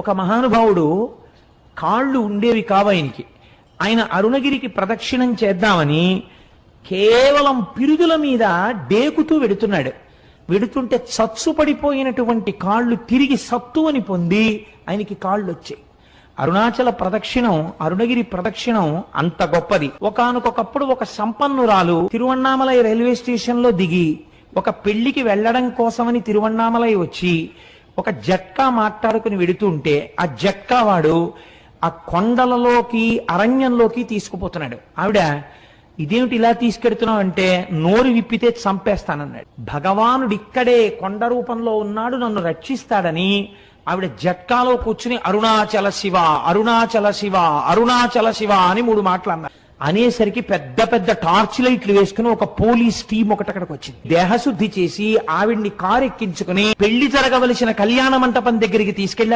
ఒక మహానుభావుడు కాళ్ళు ఉండేవి కావాయనికి. ఆయనకి ఆయన అరుణగిరికి ప్రదక్షిణం చేద్దామని కేవలం పిరుదుల మీద డేకుతూ వెడుతున్నాడు. వెడుతుంటే సత్సు పడిపోయినటువంటి కాళ్ళు తిరిగి సత్తువని పొంది ఆయనకి కాళ్ళు వచ్చాయి అరుణాచల ప్రదక్షిణం అరుణగిరి ప్రదక్షిణం అంత గొప్పది. ఒకనకొకప్పుడు ఒక సంపన్నురాలు తిరువన్నామలై రైల్వే స్టేషన్లో దిగి ఒక పెళ్ళికి వెళ్ళడం కోసమని తిరువన్నామలై వచ్చి ఒక జట్కా మాట్లాడుకుని వెడుతుంటే ఆ జట్కా వాడు ఆ కొండలలోకి అరణ్యంలోకి తీసుకుపోతున్నాడు. ఆవిడ ఇదేమిటి ఇలా తీసుకెడుతున్నావు? అంటే నోరు విప్పితే చంపేస్తానన్నాడు. భగవానుడు ఇక్కడే కొండ రూపంలో ఉన్నాడు నన్ను రక్షిస్తాడని ఆవిడ జట్కాలో కూర్చుని అరుణాచల శివ అరుణాచల శివ అరుణాచల శివ అని మూడు మాటలు అన్నారు. అనేసరికి పెద్ద పెద్ద టార్చ్ లైట్లు వేసుకుని ఒక పోలీస్ టీం ఒకటి అక్కడికి వచ్చింది. దేహశుద్ధి చేసి ఆవిడ్ని కారు ఎక్కించుకుని పెళ్ళి జరగవలసిన కళ్యాణ మంటపం దగ్గరికి తీసుకెళ్ళి